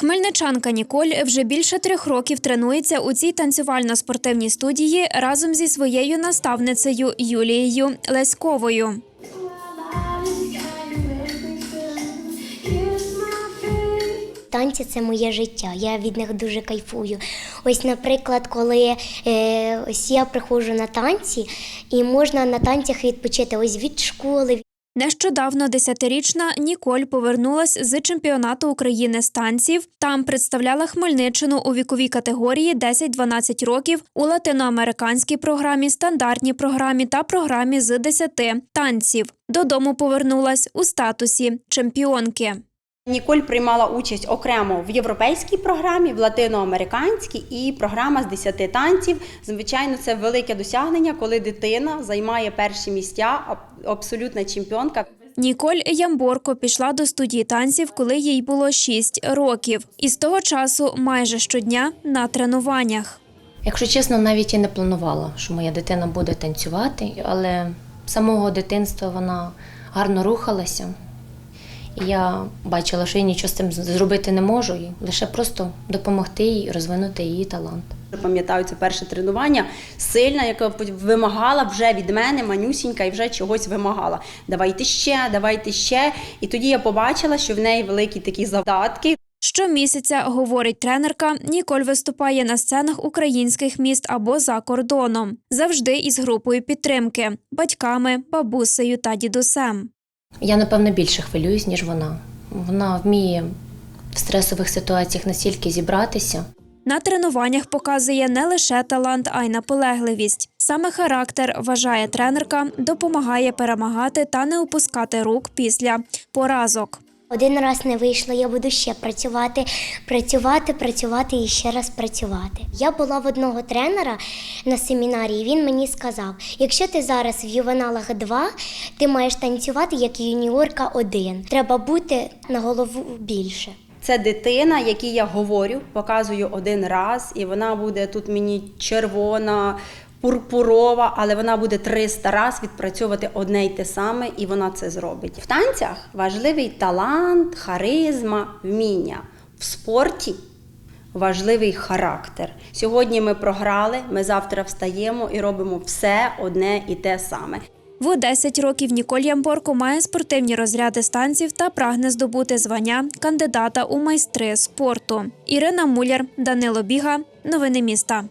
Хмельничанка Ніколь вже більше трьох років тренується у цій танцювально-спортивній студії разом зі своєю наставницею Юлією Леськовою. Танці це моє життя. Я від них дуже кайфую. Ось, наприклад, коли е, ось я приходжу на танці, і можна на танцях відпочити ось від школи, Нещодавно десятирічна Ніколь повернулась з чемпіонату України з танців. Там представляла Хмельниччину у віковій категорії 10-12 років у латиноамериканській програмі, стандартній програмі та програмі з 10 танців. Додому повернулась у статусі чемпіонки. Ніколь приймала участь окремо в європейській програмі, в латиноамериканській і програма з 10 танців. Звичайно, це велике досягнення, коли дитина займає перші місця, абсолютна чемпіонка. Ніколь Ямборко пішла до студії танців, коли їй було 6 років, і з того часу майже щодня на тренуваннях. Якщо чесно, навіть і не планувала, що моя дитина буде танцювати, але з самого дитинства вона гарно рухалася. І я бачила, що я нічого з цим зробити не можу, і лише просто допомогти їй розвинути її талант. Пам'ятаю, це перше тренування сильна, яка вимагала вже від мене манюсінька і вже чогось вимагала. Давайте ще, давайте ще. І тоді я побачила, що в неї великі такі завдатки. Щомісяця, говорить тренерка, Ніколь виступає на сценах українських міст або за кордоном, завжди із групою підтримки батьками, бабусею та дідусем. Я, напевно, більше хвилююсь, ніж вона. Вона вміє в стресових ситуаціях настільки зібратися. На тренуваннях показує не лише талант, а й наполегливість. Саме характер, вважає тренерка, допомагає перемагати та не опускати рук після поразок. один раз не вийшло, я буду ще працювати, працювати, працювати і ще раз працювати. Я була в одного тренера на семінарі, і він мені сказав: якщо ти зараз в ювеналах 2, ти маєш танцювати як юніорка 1. Треба бути на голову більше. Це дитина, якій я говорю, показую один раз, і вона буде тут мені червона, пурпурова, але вона буде 300 раз відпрацьовувати одне й те саме, і вона це зробить. В танцях важливий талант, харизма, вміння. В спорті важливий характер. Сьогодні ми програли, ми завтра встаємо і робимо все одне і те саме. В 10 років Ніколь Ямборко має спортивні розряди станців та прагне здобути звання кандидата у майстри спорту. Ірина Муляр, Данило Біга. Новини міста.